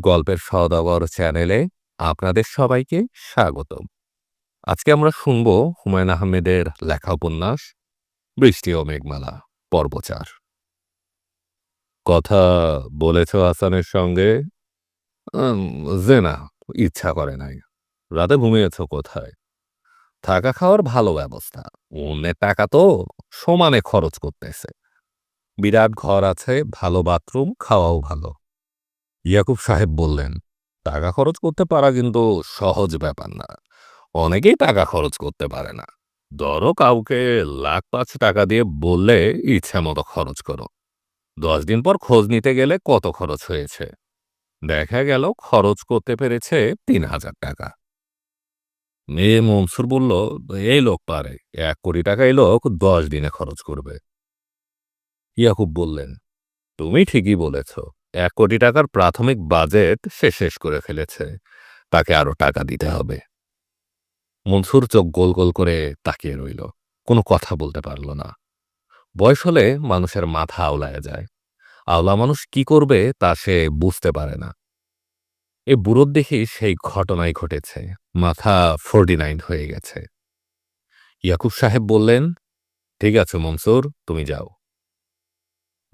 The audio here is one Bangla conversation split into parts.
গল্পের সওদাগর চ্যানেলে আপনাদের সবাইকে স্বাগতম। আজকে আমরা শুনব হুমায়ুন আহমেদের লেখা উপন্যাস, বৃষ্টি ও মেঘমালা পর্বচার কথা বলেছ হাসানের সঙ্গে? যে না ইচ্ছা করে নাই। রাতে ঘুমিয়েছ কোথায়? থাকা খাওয়ার ভালো ব্যবস্থা। অন্যের টাকা তো সমানে খরচ করতেছে। বিরাট ঘর আছে, ভালো বাথরুম, খাওয়াও ভালো। ইয়াকুব সাহেব বললেন, টাকা খরচ করতে পারা কিন্তু সহজ ব্যাপার না। অনেকেই টাকা খরচ করতে পারে না। ধরো কাউকে লাখ পাঁচ টাকা দিয়ে বললে ইচ্ছে মতো খরচ করো। দশ দিন পর খোঁজ নিতে গেলে কত খরচ হয়েছে? দেখা গেল খরচ করতে পেরেছে তিন হাজার টাকা। মেয়ে মনসুর বলল, এই লোক পারে, এক কোটি টাকা এই লোক দশ দিনে খরচ করবে। ইয়াকুব বললেন, তুমি ঠিকই বলেছ। এক কোটি টাকার প্রাথমিক বাজেট সে শেষ করে ফেলেছে। তাকে আরও টাকা দিতে হবে। মনসুর চোখ গোল গোল করে তাকিয়ে রইল। কোনো কথা বলতে পারল না। বয়স হলে মানুষের মাথা আওলায় যায়। আওলা মানুষ কি করবে তা সে বুঝতে পারে না। এ বুড়োর দেখি সেই ঘটনাই ঘটেছে। মাথা ফোরটি নাইন হয়ে গেছে। ইয়াকুব সাহেব বললেন, ঠিক আছে মনসুর, তুমি যাও।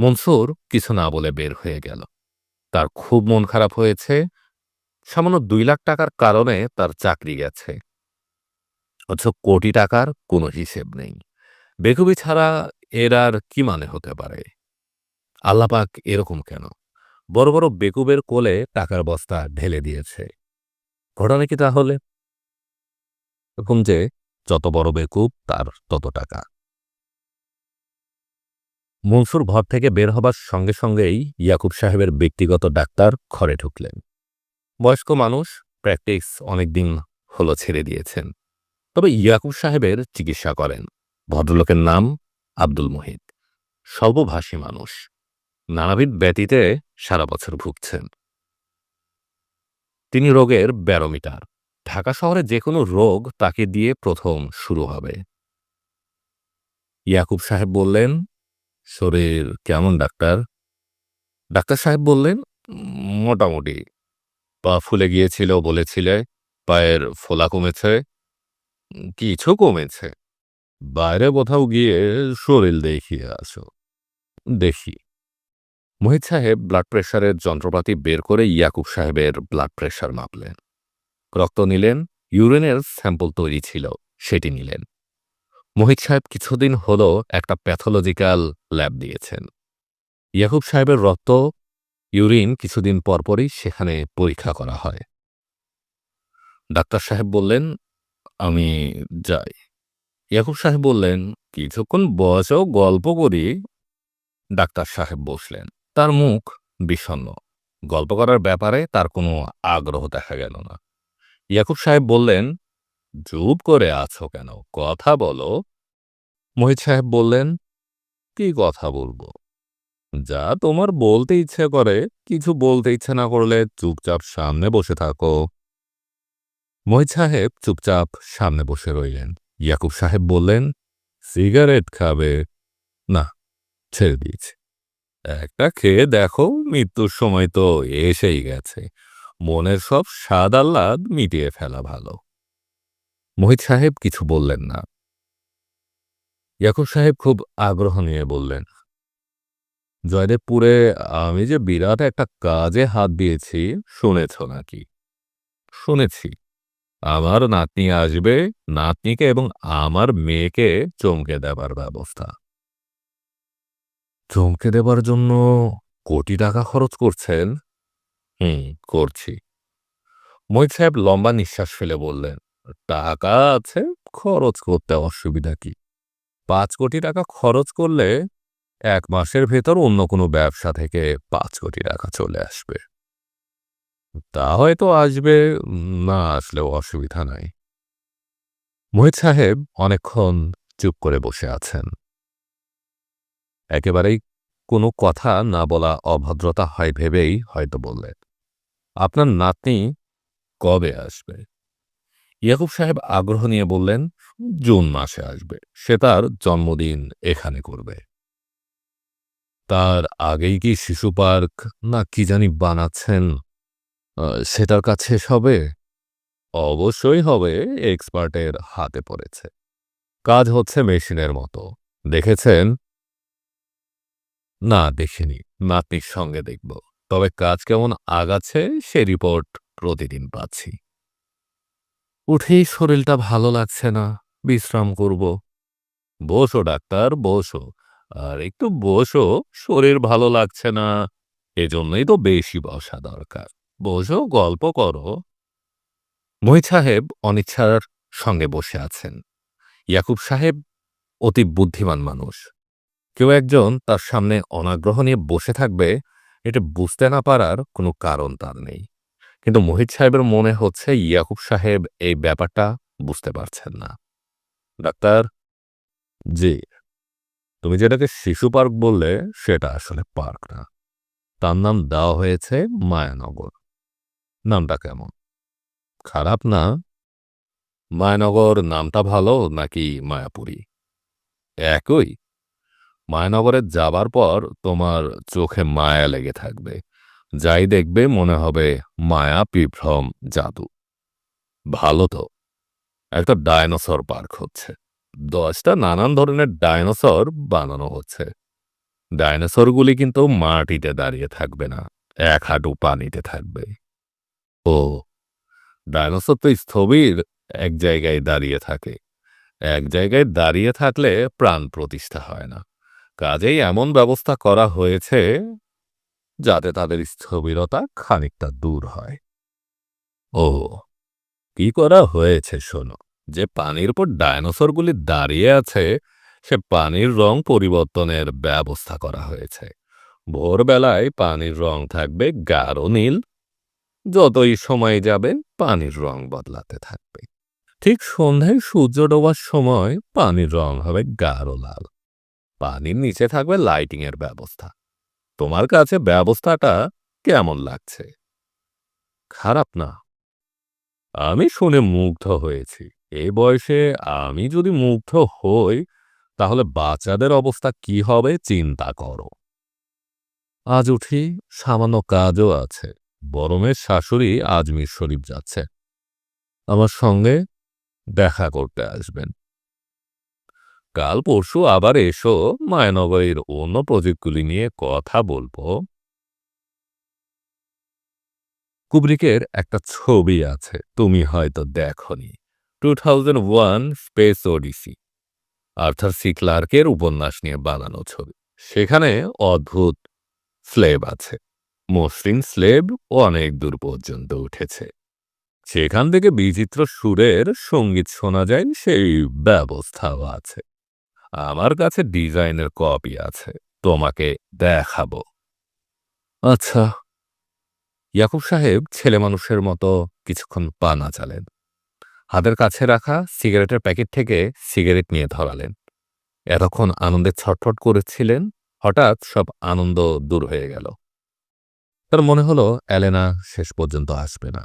মনসুর কিছু না বলে বের হয়ে গেল। তার খুব মন খারাপ হয়েছে। সামান্য দুই লাখ টাকার কারণে তার চাকরি গেছে। অথচ কোটি টাকার কোনো হিসেব নেই। বেকুবি ছাড়া এর আর কি মানে হতে পারে? আল্লাপাক এরকম কেন? বড় বড় বেকুবের কোলে টাকার বস্তা ঢেলে দিয়েছে। ঘটনা কি তাহলে? এরকম যে যত বড় বেকুব, তার তত টাকা। মনসুর ঘর থেকে বের হবার সঙ্গে সঙ্গেই ইয়াকুব সাহেবের ব্যক্তিগত ডাক্তার ঘরে ঢুকলেন। বয়স্ক মানুষ প্র্যাকটিস অনেকদিন হলো ছেড়ে দিয়েছেন। তবে ইয়াকুব সাহেবের চিকিৎসা করেন। ভদ্রলোকের নাম আব্দুল মুহিত। সর্বভাষী মানুষ। নানাবিধ ব্যতীতে সারা বছর ভুগছেন। তিনি রোগের ব্যারোমিটার। ঢাকা শহরে যে কোনো রোগ তাকে দিয়ে প্রথম শুরু হবে। ইয়াকুব সাহেব বললেন শরীর কেমন ডাক্তার? ডাক্তার সাহেব বললেন "উম, মোটামুটি। পা ফুলে গিয়েছিল বলেছিলে পায়ের ফোলা কমেছে। কিছু কমেছে। বাইরে কোথাও গিয়ে শরীর দেখিয়ে আসো। দেখি। মোহিত সাহেব ব্লাড প্রেশারের যন্ত্রপাতি বের করে ইয়াকুব সাহেবের ব্লাড প্রেশার মাপলেন। রক্ত নিলেন ইউরিনের স্যাম্পল তৈরি ছিল সেটি নিলেন। মোহিত সাহেব কিছুদিন হলো একটা প্যাথোলজিক্যাল ল্যাব দিয়েছেন। ইয়াকুব সাহেবের রক্ত, ইউরিন কিছুদিন পরপরই সেখানে পরীক্ষা করা হয়। ডাক্তার সাহেব বললেন, আমি যাই। ইয়াকুব সাহেব বললেন, কিছুক্ষণ বসেও গল্প করি। ডাক্তার সাহেব বসলেন। তার মুখ বিষণ্ণ। গল্প করার ব্যাপারে তার কোনো আগ্রহ দেখা গেল না। ইয়াকুব সাহেব বললেন চুপ করে আছো কেন? কথা বলো। মোহিত সাহেব বললেন, কি কথা বলব? যা তোমার বলতে ইচ্ছে করে, কিছু বলতে ইচ্ছে না করলে চুপচাপ সামনে বসে থাকো। মোহিত সাহেব চুপচাপ সামনে বসে রইলেন। ইয়াকুব সাহেব বললেন, সিগারেট খাবে? না, ছেড়ে দিয়েছে। একটা খেয়ে দেখো, মৃত্যুর সময় তো এসেই গেছে। মনের সব স্বাদ আহ্লাদ মিটিয়ে ফেলা ভালো। মোহিত সাহেব কিছু বললেন না। ইয়াকুব সাহেব খুব আগ্রহ নিয়ে বললেন, জয়দেবপুরে আমি যে বিরাট একটা কাজে হাত দিয়েছি, শুনেছ নাকি? শুনেছি। আমার নাতনি আসবে, নাতনিকে এবং আমার মেয়েকে চমকে দেবার ব্যবস্থা। চমকে দেবার জন্য কোটি টাকা খরচ করছেন? হুম, করছি। মোহিত সাহেব লম্বা নিঃশ্বাস ফেলে বললেন টাকা আছে, খরচ করতে অসুবিধা কি? পাঁচ কোটি টাকা খরচ করলে এক মাসের ভেতর অন্য কোনো ব্যবসা থেকে পাঁচ কোটি টাকা চলে আসবে। তা হয়তো আসবে, না আসলেও অসুবিধা নাই। মোহিত সাহেব অনেকক্ষণ চুপ করে বসে আছেন। একেবারেই কোনো কথা না বলা অভদ্রতা হয় ভেবেই হয়তো বললেন, আপনার নাতনি কবে আসবে? ইয়াকুব সাহেব আগ্রহ নিয়ে বললেন, জুন মাসে আসবে। সে তার জন্মদিন এখানে করবে। তার আগেই কি শিশু পার্ক না কি জানি বানাচ্ছেন সেটার কাছে হবে অবশ্যই হবে, এক্সপার্টের হাতে পড়েছে। কাজ হচ্ছে মেশিনের মতো। দেখেছেন? না, দেখিনি। নাতনির সঙ্গে দেখব। তবে কাজ কেমন আগাচ্ছে, সে রিপোর্ট প্রতিদিন পাচ্ছি। উঠেই শরীরটা ভালো লাগছে না বিশ্রাম করব। বসো ডাক্তার বসো। আর একটু বসো শরীর ভালো লাগছে না। এজন্যই তো বেশি বসা দরকার। বসো গল্প করো। মহিত সাহেব অনিচ্ছার সঙ্গে বসে আছেন। ইয়াকুব সাহেব অতি বুদ্ধিমান মানুষ। কেউ একজন তার সামনে অনাগ্রহ নিয়ে বসে থাকবে এটা বুঝতে না পারার কোনো কারণ তার নেই। কিন্তু মোহিত সাহেবের মনে হচ্ছে ইয়াকুব সাহেব এই ব্যাপারটা বুঝতে পারছেন না। ডাক্তার? জি। তুমি যেটাকে শিশু পার্ক বললে সেটা আসলে পার্ক না। তার নাম দেওয়া হয়েছে মায়ানগর। নামটা কেমন? খারাপ না? মায়ানগর নামটা ভালো নাকি মায়াপুরী? একই। মায়ানগরে যাবার পর তোমার চোখে মায়া লেগে থাকবে। যাই দেখবে মনে হবে মায়া, বিভ্রম, জাদু। ভালো তো। একটা ডায়নোসর পার্ক হচ্ছে। দশটা নানান ধরনের ডায়নোসর বানানো হচ্ছে। ডায়নোসরগুলি কিন্তু মাটিতে দাঁড়িয়ে থাকবে না, এক হাঁটু পানিতে থাকবে। ও ডায়নোসর তো স্থবির, এক জায়গায় দাঁড়িয়ে থাকে। এক জায়গায় দাঁড়িয়ে থাকলে প্রাণ প্রতিষ্ঠা হয় না। কাজেই এমন ব্যবস্থা করা হয়েছে যাতে তাদের স্থবিরতা খানিকটা দূর হয়। ও, কি করা হয়েছে শোনো, যে পানির উপর ডায়নোসরগুলি দাঁড়িয়ে আছে, সে পানির রং পরিবর্তনের ব্যবস্থা করা হয়েছে। ভোরবেলায় পানির রং থাকবে গাঢ় নীল। যতই সময় যাবে, পানির রং বদলাতে থাকবে। ঠিক সন্ধ্যায় সূর্য ডোবার সময় পানির রং হবে গাঢ় লাল। পানির নিচে থাকবে লাইটিং এর ব্যবস্থা। তোমার কাছে ব্যবস্থাটা কেমন লাগছে? খারাপ না। আমি শুনে মুগ্ধ হয়েছি। এ বয়সে আমি যদি মুগ্ধ হই, তাহলে বাচ্চাদের অবস্থা কি হবে চিন্তা করো। আজ উঠি, সামান্য কাজও আছে। বরমের শাশুড়ি আজমির শরীফ যাচ্ছে। আমার সঙ্গে দেখা করতে আসবেন। কাল পরশু আবার এসো মায়ানগরীর অন্য প্রজেক্টগুলি নিয়ে কথা বলব। কুবরিকের একটা ছবি আছে, তুমি হয়তো দেখনি। Two thousand one space odyssey. Arthur C ক্লার্কের উপন্যাস নিয়ে বানানো ছবি। সেখানে অদ্ভুত স্লেব আছে। মসৃণ স্লেব অনেক দূর পর্যন্ত উঠেছে। সেখান থেকে বিচিত্র সুরের সংগীত শোনা যায়, সেই ব্যবস্থাও আছে। আমার কাছে ডিজাইনের কপি আছে, তোমাকে দেখাবো। আচ্ছা। ইয়াকুব সাহেব ছেলে মানুষের মতো কিছুক্ষণ পা না চালেন। হাতের কাছে রাখা সিগারেটের প্যাকেট থেকে সিগারেট নিয়ে ধরালেন। এতক্ষণ আনন্দে ছটফট করেছিলেন, হঠাৎ সব আনন্দ দূর হয়ে গেল। তার মনে হলো অ্যালেনা শেষ পর্যন্ত আসবে না।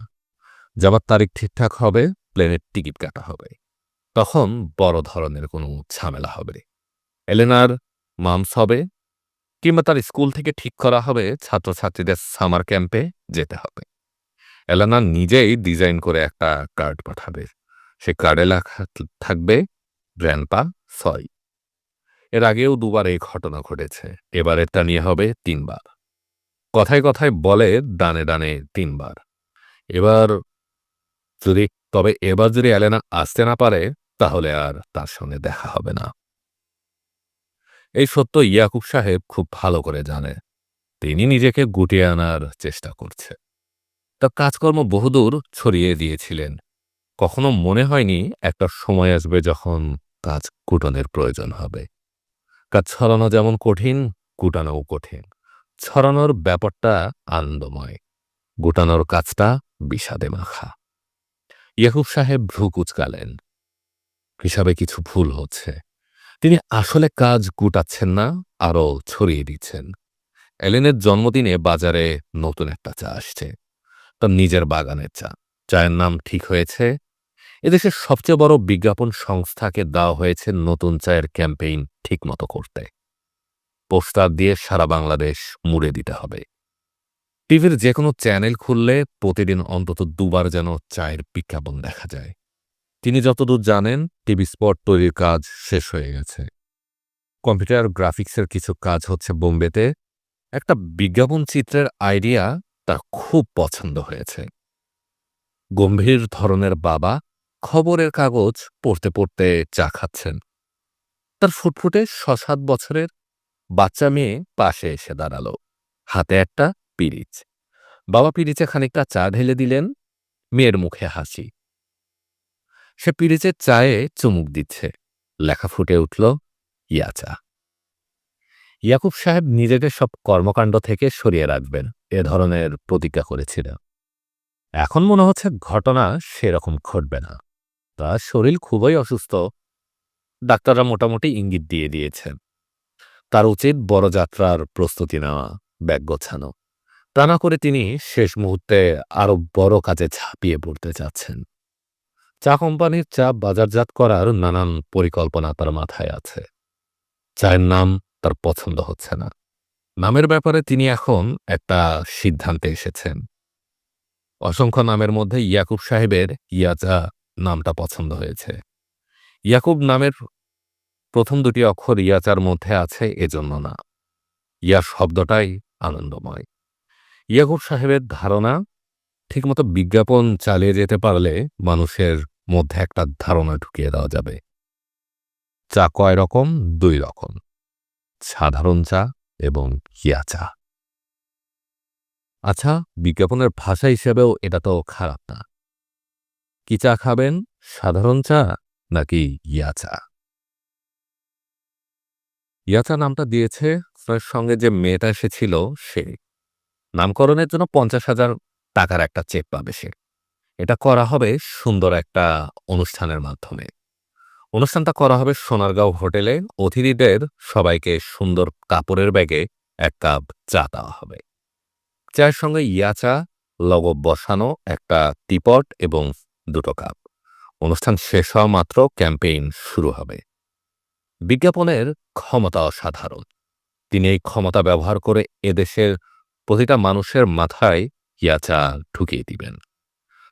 যাবার তারিখ ঠিকঠাক হবে, প্লেনের টিকিট কাটা হবে। তখন বড় ধরনের কোনো ঝামেলা হবে এলেনার মামস হবে কিংবা তার স্কুল থেকে ঠিক করা হবে ছাত্রছাত্রীদের সামার ক্যাম্পে যেতে হবে। এলেনা নিজেই ডিজাইন করে একটা কার্ড পাঠাবে। সে কার্ডে লেখা থাকবে গ্র্যান্ডপা সয়। এর আগেও দুবার এই ঘটনা ঘটেছে। এবারেরটা নিয়ে হবে তিনবার। কথায় কথায় বলে ডানে ডানে তিনবার। এবার যদি, তবে এবার যদি অ্যালেনা আসতে না পারে তাহলে আর তার সঙ্গে দেখা হবে না। এই সত্য ইয়াকুব সাহেব খুব ভালো করে জানে। তিনি নিজেকে গুটিয়ে আনার চেষ্টা করছে। তার কাজকর্ম বহুদূর ছড়িয়ে দিয়েছিলেন। কখনো মনে হয়নি একটা সময় আসবে যখন কাজ কুটনের প্রয়োজন হবে। কাজ ছড়ানো যেমন কঠিন গুটানোও কঠিন। ছড়ানোর ব্যাপারটা আনন্দময়। গুটানোর কাজটা বিষাদে মাখা। ইয়াকুব সাহেব ভ্রু কুচকালেন। হিসাবে কিছু ভুল হচ্ছে। তিনি আসলে কাজ গুটাচ্ছেন না, আরও ছড়িয়ে দিচ্ছেন। এলেনের জন্মদিনে বাজারে নতুন একটা চা আসছে। তার নিজের বাগানের চা। চায়ের নাম ঠিক হয়েছে। এদেশের সবচেয়ে বড় বিজ্ঞাপন সংস্থাকে দেওয়া হয়েছে নতুন চায়ের ক্যাম্পেইন ঠিকমতো করতে। পোস্টার দিয়ে সারা বাংলাদেশ মুড়ে দিতে হবে। টিভির যে কোনো চ্যানেল খুললে প্রতিদিন অন্তত দুবার যেন চায়ের বিজ্ঞাপন দেখা যায়। তিনি যতদূর জানেন, টিভি স্পট তৈরির কাজ শেষ হয়ে গেছে। কম্পিউটার গ্রাফিক্সের কিছু কাজ হচ্ছে বোম্বেতে। একটা বিজ্ঞাপন চিত্রের আইডিয়া তার খুব পছন্দ হয়েছে। গম্ভীর ধরনের বাবা খবরের কাগজ পড়তে পড়তে চা খাচ্ছেন। তার ফুটফুটে ছ সাত বছরের বাচ্চা মেয়ে পাশে এসে দাঁড়াল। হাতে একটা পিরিচ। বাবা পিরিচে খানিকটা চা ঢেলে দিলেন। মেয়ের মুখে হাসি। সে পিরিচের চায়ে চুমুক দিচ্ছে। লেখা ফুটে উঠল ইয়াচা ইয়াকুব সাহেব নিজেকে সব কর্মকাণ্ড থেকে সরিয়ে রাখবেন, এ ধরনের প্রতিজ্ঞা করেছিল এখন মনে হচ্ছে ঘটনা সেরকম ঘটবে না। তার শরীর খুবই অসুস্থ। ডাক্তাররা মোটামুটি ইঙ্গিত দিয়ে দিয়েছেন। তার উচিত বড় যাত্রার প্রস্তুতি নেওয়া, ব্যাগ গোছানো। তা না করে তিনি শেষ মুহূর্তে আরও বড় কাজে ঝাঁপিয়ে পড়তে চাচ্ছেন। চা কোম্পানির চা বাজারজাত করার নানান পরিকল্পনা তার মাথায় আছে। চায়ের নাম তার পছন্দ হচ্ছে না। নামের ব্যাপারে তিনি এখন একটা সিদ্ধান্তে এসেছেন। অসংখ্য নামের মধ্যে ইয়াকুব সাহেবের ইয়াচা নামটা পছন্দ হয়েছে। ইয়াকুব নামের প্রথম দুটি অক্ষর ইয়াচার মধ্যে আছে এজন্য না। ইয়া শব্দটাই আনন্দময়। ইয়াকুব সাহেবের ধারণা ঠিকমতো বিজ্ঞাপন চালিয়ে যেতে পারলে মানুষের মধ্যে একটা ধারণা ঢুকিয়ে দেওয়া যাবে। চা কয় রকম? দুই রকম। সাধারণ চা এবং কিয়া চা। আচ্ছা বিজ্ঞাপনের ভাষা হিসেবেও এটা তো খারাপ না। কি চা খাবেন? সাধারণ চা নাকি ইয়া চা? ইয়াচা নামটা দিয়েছে সঙ্গে যে মেয়েটা এসেছিল সে। নামকরণের জন্য পঞ্চাশ হাজার টাকার একটা চেক পাবে সে। এটা করা হবে সুন্দর একটা অনুষ্ঠানের মাধ্যমে। অনুষ্ঠানটা করা হবে সোনারগাঁও হোটেলে। অতিথিদের সবাইকে সুন্দর কাপড়ের ব্যাগে এক কাপ চা দেওয়া হবে। চায়ের সঙ্গে ইয়া চা লগ বসানো, একটা টিপট এবং দুটো কাপ। অনুষ্ঠান শেষ হওয়া মাত্র ক্যাম্পেইন শুরু হবে। বিজ্ঞাপনের ক্ষমতা অসাধারণ। তিনি এই ক্ষমতা ব্যবহার করে এদেশের প্রতিটা মানুষের মাথায় ইয়াচা ঢুকিয়ে দিবেন।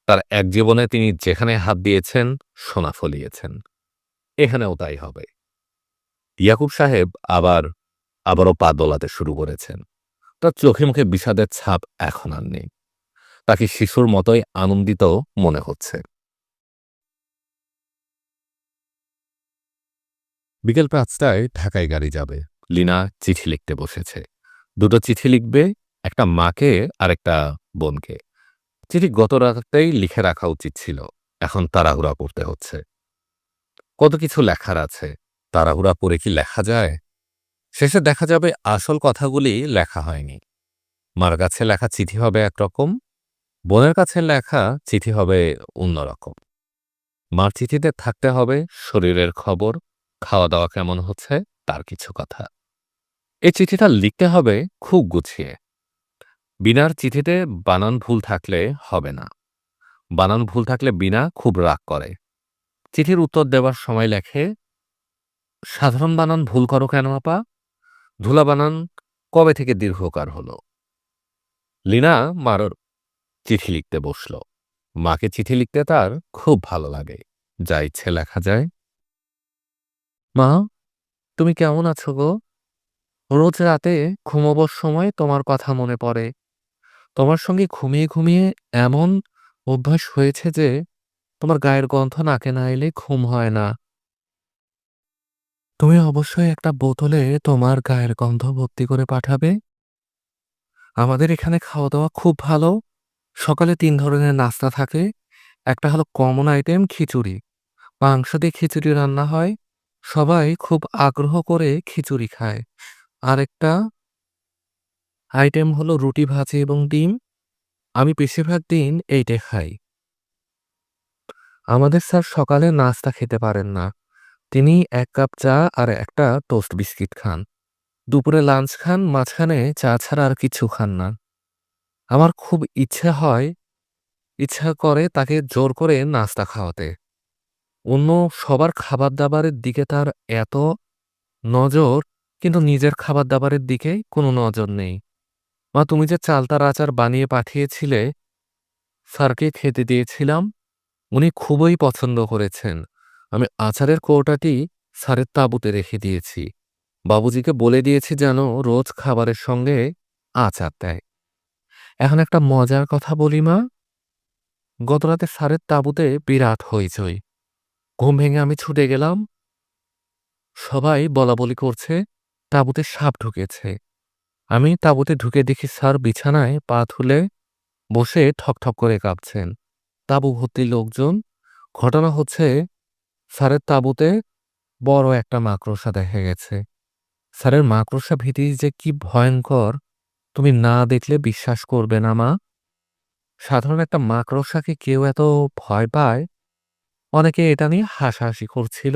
তার এক জীবনে তিনি যেখানে হাত দিয়েছেন, সোনা ফলিয়েছেন। এখানেও তাই হবে। ইয়াকুব সাহেব আবার, আবারও পা দোলাতে শুরু করেছেন। তার চোখে মুখে বিষাদের ছাপ এখন আর নেই। তাকে শিশুর মতোই আনন্দিত মনে হচ্ছে। বিকেল পাঁচটায় ঢাকায় গাড়ি যাবে। লিনা চিঠি লিখতে বসেছে। দুটো চিঠি লিখবে একটা মাকে আর একটা বোনকে। চিঠি গত রাতেই লিখে রাখা উচিত ছিল। এখন তাড়াহুড়া করতে হচ্ছে। কত কিছু লেখার আছে? তাড়াহুড়া পরে কি লেখা যায়? শেষে দেখা যাবে আসল কথাগুলি লেখা হয়নি। মার কাছে লেখা চিঠি হবে একরকম, বোনের কাছে লেখা চিঠি হবে অন্যরকম। মার চিঠিতে থাকতে হবে শরীরের খবর খাওয়া দাওয়া কেমন হচ্ছে তার কিছু কথা। এই চিঠিটা লিখতে হবে খুব গুছিয়ে। বিনার চিঠিতে বানান ভুল থাকলে হবে না। বানান ভুল থাকলে বিনা খুব রাগ করে। চিঠির উত্তর দেওয়ার সময় লেখে, সাধারণ বানান ভুল করো কেন আপা? ধুলা বানান কবে থেকে দীর্ঘকার হলো? লিনা মার চিঠি লিখতে বসল। মাকে চিঠি লিখতে তার খুব ভালো লাগে। যা ইচ্ছে লেখা যায়। মা, তুমি কেমন আছো গো? রোজ রাতে ঘুমোবার সময় তোমার কথা মনে পড়ে। তোমার সঙ্গে ঘুমিয়ে ঘুমিয়ে এমন অভ্যাস হয়েছে যে তোমার গায়ের গন্ধ নাকে না এলে ঘুম হয় না। তুমি অবশ্যই একটা বোতলে তোমার গায়ের গন্ধ ভর্তি করে পাঠাবে। আমাদের এখানে খাওয়া দাওয়া খুব ভালো। সকালে তিন ধরনের নাস্তা থাকে। একটা হলো কমন আইটেম খিচুড়ি। মাংস দিয়ে খিচুড়ি রান্না হয়। সবাই খুব আগ্রহ করে খিচুড়ি খায়। আরেকটা আইটেম হলো রুটি ভাজি এবং ডিম। আমি বেশিরভাগ দিন এইটা খাই। আমাদের স্যার সকালে নাস্তা খেতে পারেন না। তিনি এক কাপ চা আর একটা টোস্ট বিস্কিট খান। দুপুরে লাঞ্চ খান, মাঝখানে চা ছাড়া আর কিছু খান না। আমার খুব ইচ্ছে হয়, ইচ্ছা করে তাকে জোর করে নাস্তা খাওয়াতে। অন্য সবার খাবার দাবারের দিকে তার এত নজর, কিন্তু নিজের খাবার দাবারের দিকে কোনো নজর নেই। মা, তুমি যে চালতার আচার বানিয়ে পাঠিয়েছিলে, স্যারকে খেতে দিয়েছিলাম, উনি খুবই পছন্দ করেছেন। আমি আচারের কৌটাটি স্যারের তাঁবুতে রেখে দিয়েছি। বাবুজিকে বলে দিয়েছি যেন রোজ খাবারের সঙ্গে আচার দেয়। এখন একটা মজার কথা বলি, মা। গতরাতে স্যারের তাঁবুতে বিরাট হইচই। ঘুম ভেঙে আমি ছুটে গেলাম। সবাই বলাবলি করছে, তাঁবুতে সাপ ঢুকেছে। আমি তাঁবুতে ঢুকে দেখি স্যার বিছানায় পা তুলে বসে ঠকঠক করে কাঁপছেন। তাঁবু ভর্তি লোকজন, ঘটনা হচ্ছে স্যারের তাঁবুতে বড় একটা মাকড়সা দেখা গেছে। স্যারের মাকড়সা ভীতি যে কি ভয়ঙ্কর, তুমি না দেখলে বিশ্বাস করবে না, মা। সাধারণ একটা মাকড়সাকে কেউ এত ভয় পায়? অনেকে এটা নিয়ে হাসাহাসি করছিল।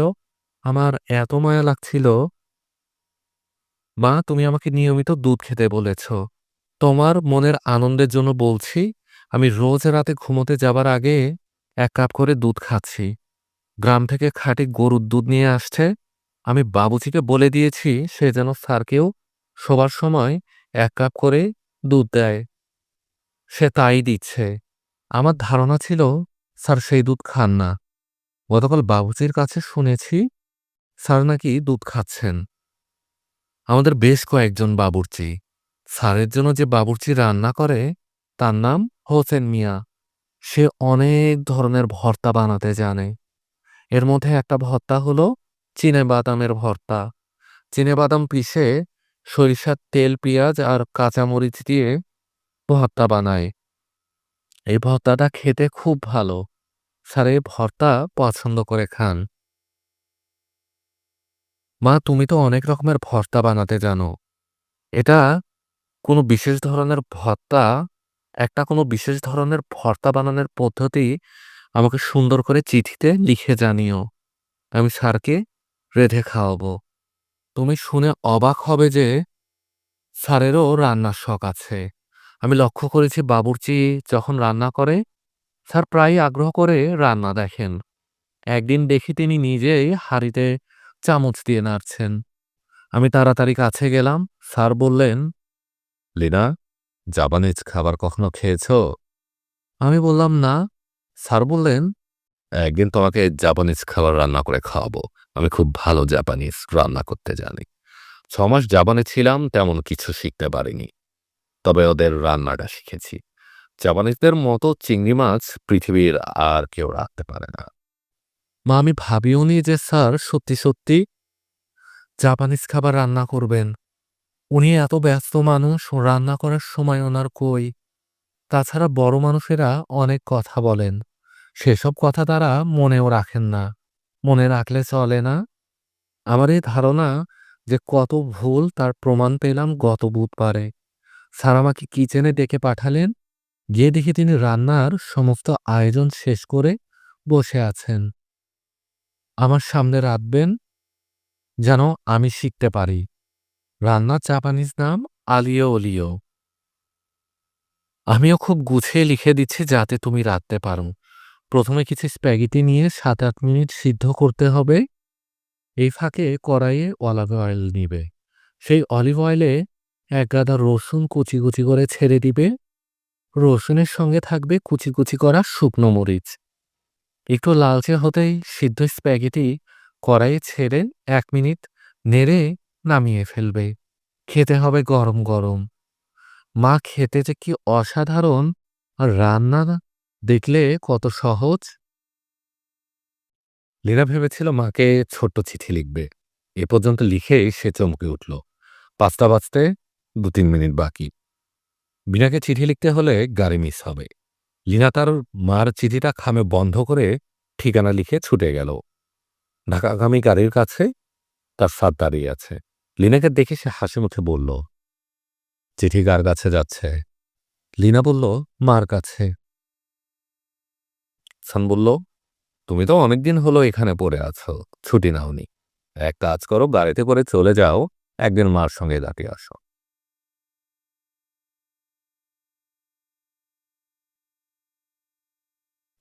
আমার এত মায়া লাগছিল মা, তুমি আমাকে নিয়মিত দুধ খেতে বলেছ। তোমার মনের আনন্দের জন্য বলছি, আমি রোজ রাতে ঘুমোতে যাবার আগে এক কাপ করে দুধ খাচ্ছি। গ্রাম থেকে খাঁটি গরুর দুধ নিয়ে আসছে। আমি বাবুজিকে বলে দিয়েছি, সে যেন স্যারকেও শোবার সময় এক কাপ করে দুধ দেয়। সে তাই দিচ্ছে। আমার ধারণা ছিল, স্যার সেই দুধ খান না। গতকাল বাবুজির কাছে শুনেছি, স্যার নাকি দুধ খাচ্ছেন। আমাদের বেশ কয়েকজন বাবুর্চি। স্যারের জন্য যে বাবুর্চি রান্না করে, তার নাম হোসেন মিয়া। সে অনেক ধরনের ভর্তা বানাতে জানে। এর মধ্যে একটা ভর্তা হলো চিনে বাদামের ভর্তা। চিনে বাদাম পিষে সরিষার তেল, পেঁয়াজ আর কাঁচামরিচ দিয়ে ভর্তা বানায়। এই ভর্তাটা খেতে খুব ভালো। স্যার এই ভর্তা পছন্দ করে খান। মা, তুমি তো অনেক রকমের ভর্তা বানাতে জানো। এটা কোনো বিশেষ ধরনের ভর্তা, একটা কোনো বিশেষ ধরনের ভর্তা বানানোর পদ্ধতি আমাকে সুন্দর করে চিঠিতে লিখে জানিও। আমি স্যারকে রেঁধে খাওয়াবো। তুমি শুনে অবাক হবে যে স্যারেরও রান্নার শখ আছে। আমি লক্ষ্য করেছি বাবুর্চি যখন রান্না করে, স্যার প্রায় আগ্রহ করে রান্না দেখেন। একদিন দেখি তিনি নিজেই হাঁড়িতে চামচ দিয়ে নাড়ছেন। আমি তাড়াতাড়ি কাছে গেলাম। স্যার বললেন লিনা জাপানিজ খাবার কখনো খেয়েছ? আমি বললাম না। স্যার বললেন একদিন তোমাকে জাপানিজ খাবার রান্না করে খাওয়াবো। আমি খুব ভালো জাপানিজ রান্না করতে জানি। ছমাস জাপানে ছিলাম তেমন কিছু শিখতে পারিনি। তবে ওদের রান্নাটা শিখেছি। জাপানিজদের মতো চিংড়ি মাছ পৃথিবীর আর কেউ রাখতে পারে না। মা, আমি ভাবিও নি যে স্যার সত্যি সত্যি জাপানিজ খাবার রান্না করবেন। উনি এত ব্যস্ত মানুষ, রান্না করার সময় ওনার কই? তাছাড়া বড় মানুষেরা অনেক কথা বলেন। সেসব কথা তারা মনেও রাখেন না। মনে রাখলে চলে না? আমার এই ধারণা যে কত ভুল তার প্রমাণ পেলাম গত বুধবারে। স্যার আমাকে কিচেনে ডেকে পাঠালেন। গিয়ে দেখি তিনি রান্নার সমস্ত আয়োজন শেষ করে বসে আছেন। আমার সামনে রাখবেন যেন আমি শিখতে পারি। রান্নার জাপানিজ নাম আলিও ওলিও। আমিও খুব গুছিয়ে লিখে দিচ্ছি যাতে তুমি রাখতে পারো। প্রথমে কিছু স্প্যাগেটি নিয়ে সাত আট মিনিট সিদ্ধ করতে হবে। এই ফাঁকে কড়াইয়ে অলিভ অয়েল নিবে। সেই অলিভ অয়েলে এক গাদা রসুন কুচি কুচি করে ছেড়ে দিবে। রসুনের সঙ্গে থাকবে কুচি কুচি করা শুকনো মরিচ। একটু লালচে হতেই সিদ্ধ স্প্যাগেটি কড়াইয়ে ছেড়ে এক মিনিট নেড়ে নামিয়ে ফেলবে। খেতে হবে গরম গরম। মা খেতে যে কি অসাধারণ! আর রান্না দেখলে কত সহজ! লীনা ভেবেছিল মাকে ছোট্ট চিঠি লিখবে। এ পর্যন্ত লিখেই সে চমকে উঠল। পাঁচটা বাজতে দু তিন মিনিট বাকি। বিনাকে চিঠি লিখতে হলে গাড়ি মিস হবে। লিনা তার মার চিঠিটা খামে বন্ধ করে ঠিকানা লিখে ছুটে গেল। ঢাকাগামী গাড়ির কাছে তার সাত দাঁড়িয়ে আছে। লিনাকে দেখে সে হাসি মুখে বলল, চিঠি কার কাছে যাচ্ছে? লিনা বলল, মার কাছে। সান বলল, তুমি তো অনেকদিন হলো এখানে পড়ে আছো, ছুটি নাওনি। এক কাজ করো, গাড়িতে করে চলে যাও, একদিন মার সঙ্গে দাঁড়িয়ে আসো।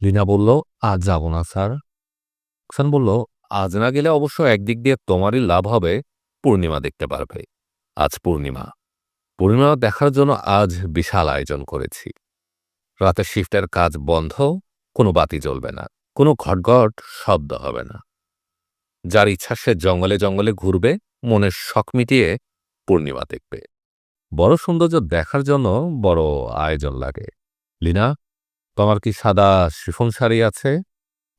লিনা বলল, আজ যাব না, স্যার। সান বলল, আজ না গেলে অবশ্য একদিক দিয়ে তোমারই লাভ হবে, পূর্ণিমা দেখতে পারবে। আজ পূর্ণিমা। পূর্ণিমা দেখার জন্য আজ বিশাল আয়োজন করেছি। রাতে শিফটের কাজ বন্ধ, কোনো বাতি জ্বলবে না, কোনো ঘটঘট, শব্দ হবে না। যার ইচ্ছা সে জঙ্গলে জঙ্গলে ঘুরবে, মনের শখ মিটিয়ে পূর্ণিমা দেখবে। বড় সৌন্দর্য দেখার জন্য বড় আয়োজন লাগে। লিনা তোমার কি সাদা শিফন শাড়ি আছে?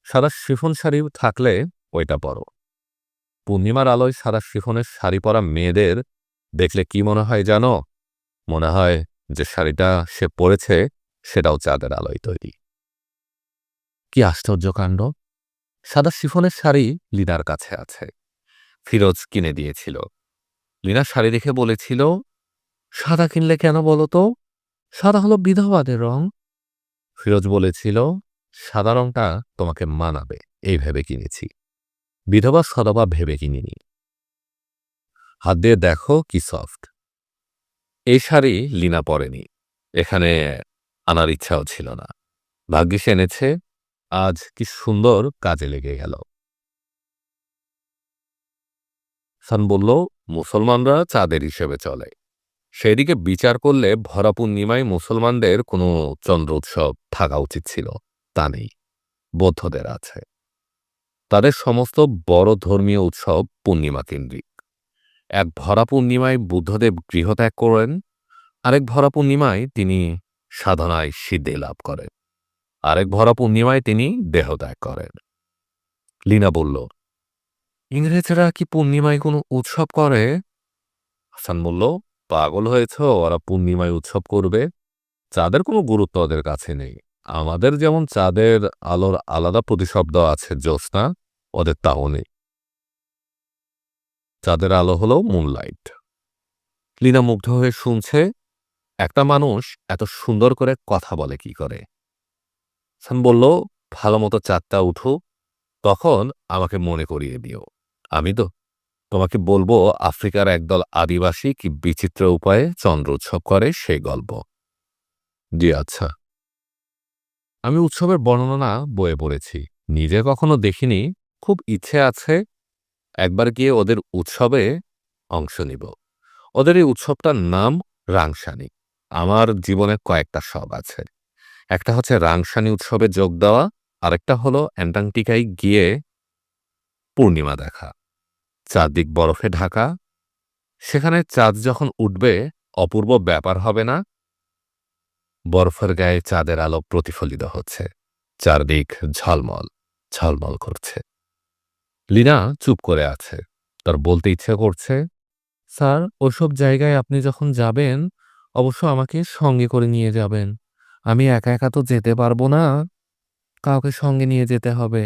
সাদা শিফন শাড়ি থাকলে ওইটা পরো। পূর্ণিমার আলোয় সাদা শিফনের শাড়ি পরা মেয়েদের দেখলে কি মনে হয় জানো? মনে হয় যে শাড়িটা সে পরেছে, সেটাও চাঁদের আলোয় তৈরি। কি আশ্চর্য কাণ্ড! সাদা শিফনের শাড়ি লিনার কাছে আছে। ফিরোজ কিনে দিয়েছিল। লিনা শাড়ি দেখে বলেছিল, সাদা কিনলে কেন বলো তো? সাদা হলো বিধবাদের রং। ফিরোজ বলেছিল, সাদা রংটা তোমাকে মানাবে, এই ভেবে কিনেছি। বিধবা সদবা ভেবে কিনিনি। হাত দিয়ে দেখো কি সফট। এই শাড়ি লিনা পরেনি। এখানে আনার ইচ্ছাও ছিল না। ভাগ্যিস এনেছে, আজ কি সুন্দর কাজে লেগে গেল। সান বলল, মুসলমানরা চাঁদের হিসেবে চলে। সেদিকে বিচার করলে ভরা পূর্ণিমায় মুসলমানদের কোনো চন্দ্র উৎসব থাকা উচিত ছিল, তা নেই, বৌদ্ধদের আছে। তাদের সমস্ত বড় ধর্মীয় উৎসব পূর্ণিমা কেন্দ্রিক। এক ভরা পূর্ণিমায় বুদ্ধদেব গৃহত্যাগ করেন, আরেক ভরা পূর্ণিমায় তিনি সাধনায় সিদ্ধি লাভ করেন, আরেক ভরা পূর্ণিমায় তিনি দেহত্যাগ করেন। লীনা বলল, ইংরেজরা কি পূর্ণিমায় কোনো উৎসব করে? হাসান বলল পাগল হয়েছ, ওরা পূর্ণিমায় উৎসব করবে। চাঁদের কোনো গুরুত্ব ওদের কাছে নেই। আমাদের যেমন চাঁদের আলোর আলাদা প্রতিশব্দ আছে, জ্যোৎস্না, ওদের তাও নেই। চাঁদের আলো হলো মুনলাইট লীনা মুগ্ধ হয়ে শুনছে, একটা মানুষ এত সুন্দর করে কথা বলে কি করে? সান বলল, ভালো মতো চাঁদটা উঠো, তখন আমাকে মনে করিয়ে দিও। আমি তো তোমাকে বলব, আফ্রিকার একদল আদিবাসী কি বিচিত্র উপায়ে চন্দ্র উৎসব করে সেই গল্প? জি আচ্ছা। আমি উৎসবের বর্ণনা বয়ে পড়েছি। নিজে কখনো দেখিনি। খুব ইচ্ছে আছে একবার গিয়ে ওদের উৎসবে অংশ নিব। ওদের এই উৎসবটার নাম রাংসানি। আমার জীবনে কয়েকটা সব আছে। একটা হচ্ছে রাংসানি উৎসবে যোগ দেওয়া, আরেকটা হলো অ্যান্টার্কটিকায় গিয়ে পূর্ণিমা দেখা। চারদিক বরফে ঢাকা, সেখানে চাঁদ যখন উঠবে, অপূর্ব ব্যাপার হবে না? বরফের গায়ে চাঁদের আলো প্রতিফলিত হচ্ছে, চারদিক ঝলমল ঝলমল করছে। লিনা চুপ করে আছে, তার বলতে ইচ্ছে করছে, স্যার, ওসব জায়গায় আপনি যখন যাবেন, অবশ্য আমাকে সঙ্গে করে নিয়ে যাবেন। আমি একা একা তো যেতে পারব না। কাউকে সঙ্গে নিয়ে যেতে হবে।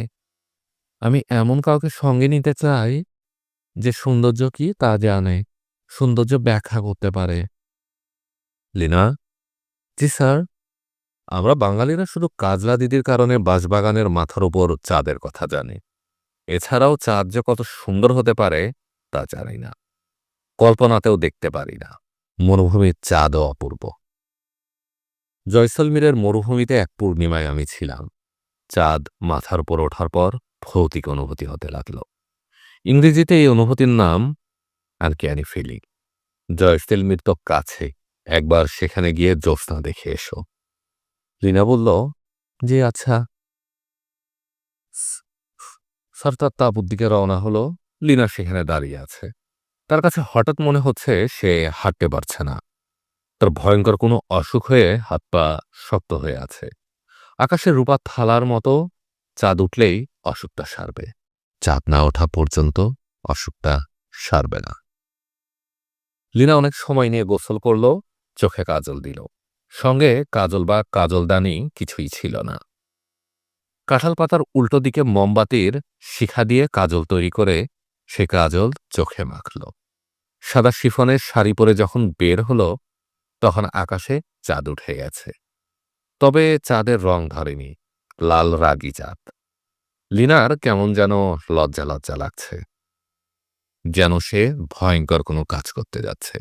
আমি এমন কাউকে সঙ্গে নিতে চাই যে সৌন্দর্য কি তা জানে সৌন্দর্য ব্যাখ্যা করতে পারে। লিনা? জি স্যার। আমরা বাঙালিরা শুধু কাজলা দিদির কারণে বাঁশবাগানের মাথার উপর চাঁদের কথা জানি। এছাড়াও চাঁদ যে কত সুন্দর হতে পারে তা জানি না। কল্পনাতেও দেখতে পারি না। মরুভূমির চাঁদও অপূর্ব। জয়সলমীরের মরুভূমিতে এক পূর্ণিমায় আমি ছিলাম। চাঁদ মাথার উপর ওঠার পর ভৌতিক অনুভূতি হতে লাগল। ইংরেজিতে এই অনুভূতির নাম আনক্যানি ফিলিং। জয়সলমীর তো কাছে, একবার সেখানে গিয়ে জ্যোৎস্না দেখে এসো। রিনা বলল যে আচ্ছা। স্যার তার তাঁবুর দিকে রওনা হলো। লিনা সেখানে দাঁড়িয়ে আছে। তার কাছে হঠাৎ মনে হচ্ছে সে হাঁটতে পারছে না। তার ভয়ঙ্কর কোনো অসুখ হয়ে হাত পা শক্ত হয়ে আছে। আকাশের রূপা থালার মতো চাঁদ উঠলেই অসুখটা সারবে। চাঁদ না ওঠা পর্যন্ত অসুখটা সারবে না। লিনা অনেক সময় নিয়ে গোসল করল, চোখে কাজল দিল। সঙ্গে কাজল বা কাজলদানি কিছুই ছিল না। কাঁঠাল পাতার উল্টো দিকে মোমবাতির শিখা দিয়ে কাজল তৈরি করে সে কাজল চোখে মাখল। সাদা শিফনের শাড়ি পরে যখন বের হল, তখন আকাশে চাঁদ উঠে গেছে। তবে চাঁদের রং ধরেনি, লাল রাগি চাঁদ। লিনার কেমন যেন লজ্জা লজ্জা লাগছে। যেন সে ভয়ঙ্কর কোনো কাজ করতে যাচ্ছে।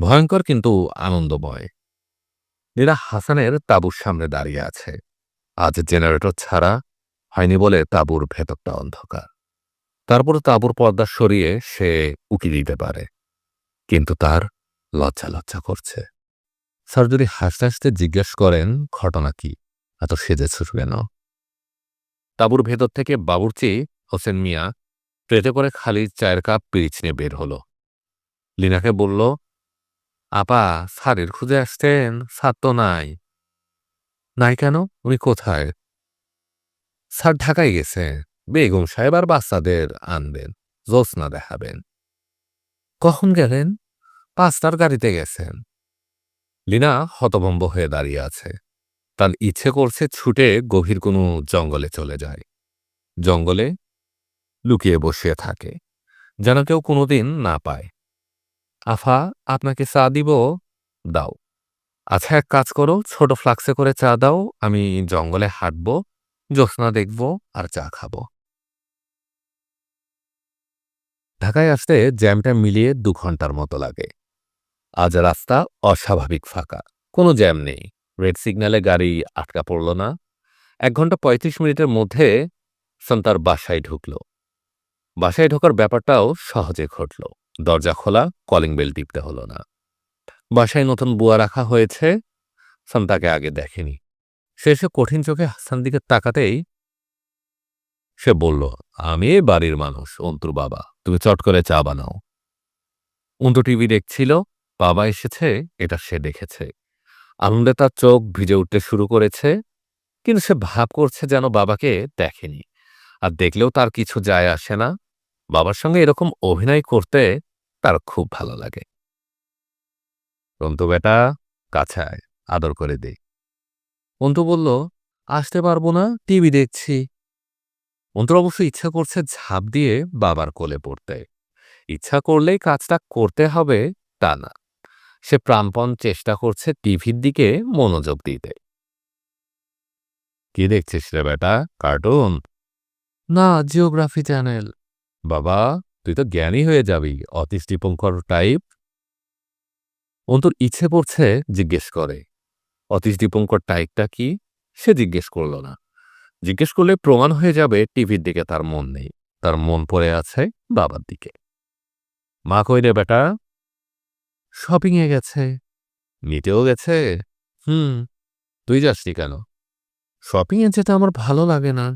ভয়ঙ্কর কিন্তু আনন্দময়। লীনা হাসানের তাঁবুর সামনে দাঁড়িয়ে আছে। আজ জেনারেটর ছাড়া হয়নি বলে তাঁবুর ভেতরটা অন্ধকার। তারপর তাঁবুর পর্দা সরিয়ে সে উকি দিতে পারে। কিন্তু তার লজ্জা লজ্জা করছে। যদি হাসতে হাসতে জিজ্ঞেস করেন, ঘটনা কি? এত সেজেছ কেন? তাঁবুর ভেতর থেকে বাবুর্চি হোসেন মিয়া ট্রেতে করে খালি চায়ের কাপ পিরিচ নিয়ে বের হলো। লিনাকে বলল, আপা, স্যারের খুঁজে আসতেন স্যার তো নাই। নাই কেন? উনি কোথায়? স্যার ঢাকায় গেছে। বেগম সাহেব আর বাচ্চাদের আনবেন জোৎস্না দেখাবেন। কখন গেলেন? পাঁচটার গাড়িতে গেছেন। লিনা হতভম্ব হয়ে দাঁড়িয়ে আছে। তার ইচ্ছে করছে ছুটে গভীর কোনো জঙ্গলে চলে যায়। জঙ্গলে লুকিয়ে বসিয়ে থাকে, যেন কেউ কোনোদিন না পায়। আফা, আপনাকে চা দিব? দাও। আচ্ছা এক কাজ করো, ছোট ফ্লাক্সে করে চা দাও, আমি জঙ্গলে হাঁটব, জ্যোৎস্না দেখব আর চা খাব। ঢাকায় আসতে জ্যামটা মিলিয়ে দু ঘণ্টার মতো লাগে। আজ রাস্তা অস্বাভাবিক ফাঁকা, কোনো জ্যাম নেই। রেড সিগন্যালে গাড়ি আটকা পড়ল না। এক ঘণ্টা পঁয়ত্রিশ মিনিটের মধ্যে সন্তার বাসায় ঢুকল। বাসায় ঢোকার ব্যাপারটাও সহজে ঘটল। দরজা খোলা, কলিং বেল টিপতে হলো না। বাসায় নতুন বুয়া রাখা হয়েছে, সন্তাকে আগে দেখেনি। এসে কঠিন চোখে হাসান দিকে তাকাতেই সে বলল, আমি বাড়ির মানুষ, অন্তুর বাবা। তুমি চট করে চা বানাও। অন্তু টিভি দেখছিল, বাবা এসেছে, এটা সে দেখেছে। আনন্দে তার চোখ ভিজে উঠতে শুরু করেছে, কিন্তু সে ভাব করছে যেন বাবাকে দেখেনি। আর দেখলেও তার কিছু যায় আসে না। বাবার সঙ্গে এরকম অভিনয় করতে তার খুব ভালো লাগে। অন্তু বেটা, কাছায়, আদর করে দে। অন্তু বলল, আসতে পারব না, টিভি দেখছি। অন্তর অবশ্য ইচ্ছা করছে ঝাঁপ দিয়ে বাবার কোলে পড়তে। ইচ্ছা করলেই কাজটা করতে হবে তা না। সে প্রাণপণ চেষ্টা করছে টিভির দিকে মনোযোগ দিতে। কি দেখছিস রে বেটা? কার্টুন? না জিওগ্রাফি চ্যানেল। বাবা তুই তো জ্ঞানী হয়ে যাবি অতীশ দীপঙ্কর টাইপ অন্তর ইচ্ছে পড়ছে জিজ্ঞেস করে অতীশ দীপঙ্কর টাইপটা কি? সে জিজ্ঞেস করল না। জিজ্ঞেস করলে প্রমাণ হয়ে যাবে টিভির দিকে তার মন নেই তার মন পড়ে আছে বাবার দিকে। মা কই রে বেটা? শপিংয়ে গেছে। নিতেও গেছে? হুম। তুই যাসনি কেন? শপিংয়ে যেতে আমার ভালো লাগে না।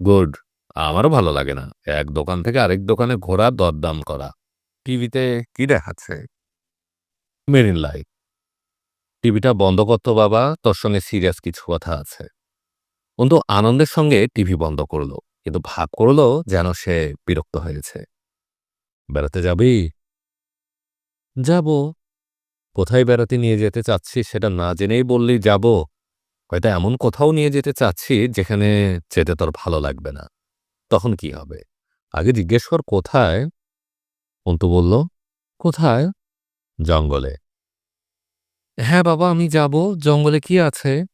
গুড। আমারও ভালো লাগে না। এক দোকান থেকে আরেক দোকানে ঘোরা দরদাম করা। টিভিতে কি দেখাচ্ছে? মেরিন লাইফ টিভিটা বন্ধ করতো বাবা তোর সঙ্গে সিরিয়াস কিছু কথা আছে। অন্তু আনন্দের সঙ্গে টিভি বন্ধ করল কিন্তু ভাব করল যেন সে বিরক্ত হয়েছে। বেড়াতে যাবি? যাব। কোথায় বেড়াতে নিয়ে যেতে চাচ্ছি সেটা না জেনেই বললি যাব। হয়তো এমন কোথাও নিয়ে যেতে চাচ্ছি যেখানে যেতে তোর ভালো লাগবে না। তখন কি হবে? আগে জিজ্ঞেস কর কোথায়? অন্তু বলল, কোথায়? জঙ্গলে। হ্যাঁ বাবা, আমি যাব। জঙ্গলে কি আছে?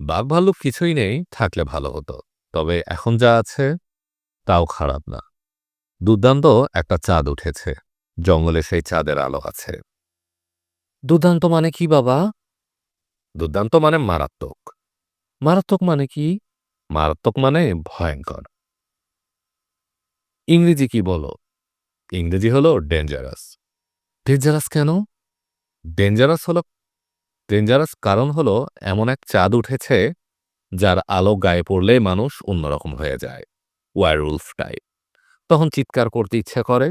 বাঘ ভাল্লুক কিছুই নেই, থাকলে ভালো হতো। তবে এখন যা আছে, তাও খারাপ না। দুর্দান্ত একটা চাঁদ উঠেছে। জঙ্গলে সেই চাঁদের আলো আছে। দুর্দান্ত মানে কি বাবা? দুর্দান্ত মানে মারাত্মক। মারাত্মক মানে কি? মারাত্মক মানে ভয়ঙ্কর। ইংরেজি কি বলো? ইংরেজি হলো ডেঞ্জারাস ডেঞ্জারাস কেন? ডেঞ্জারাস হলো ডেঞ্জারাস কারণ হলো এমন এক চাঁদ উঠেছে যার আলো গায়ে পড়লে মানুষ অন্যরকম হয়ে যায়। ওয়ারউলফ টাইপ তখন চিৎকার করতে ইচ্ছে করে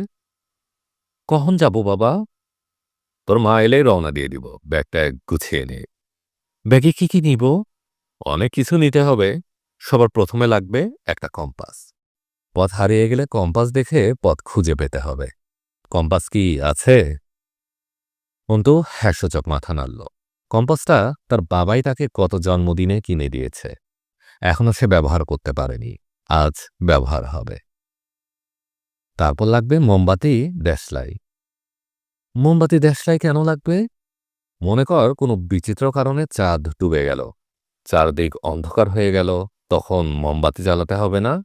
কখন যাব বাবা? তোর মা এলেই রওনা দিয়ে দিব ব্যাগটা গুছিয়ে নে। ব্যাগে কি কি নিব? অনেক কিছু নিতে হবে। সবার প্রথমে লাগবে একটা কম্পাস। পথ হারিয়ে গেলে কম্পাস দেখে পথ খুঁজে পেতে হবে। কম্পাস কি আছে? অন্তু হ্যাসূচক মাথা নাড়ল। কম্পাসটা তার বাবাই তাকে কত জন্মদিনে কিনে দিয়েছে। এখনও সে ব্যবহার করতে পারেনি। আজ ব্যবহার হবে। তারপর লাগবে মোমবাতি, দেশলাই। মোমবাতি, দেশলাই কেন লাগবে? মনে কর কোনো বিচিত্র কারণে চাঁদ ডুবে গেল। চারদিক অন্ধকার হয়ে গেল, তখন মোমবাতি জ্বালাতে হবে না।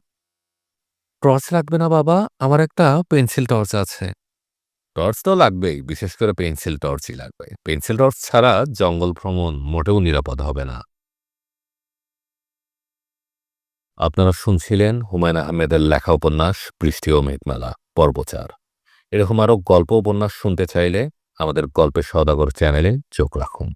টর্চ লাগবে না বাবা, আমার একটা পেন্সিল টর্চ আছে। টর্চ তো লাগবেই, বিশেষ করে পেন্সিল টর্চই লাগবে। পেন্সিল টর্চ ছাড়া জঙ্গল ভ্রমণ মোটেও নিরাপদ হবে না। আপনারা শুনছিলেন হুমায়ুন আহমেদের লেখা উপন্যাস পৃষ্ঠীয় মেঘমালা মেঘমেলা, পর্ব চার। এরকম আরও গল্প উপন্যাস শুনতে চাইলে আমাদের গল্পের সদাগর চ্যানেলে চোখ রাখুন।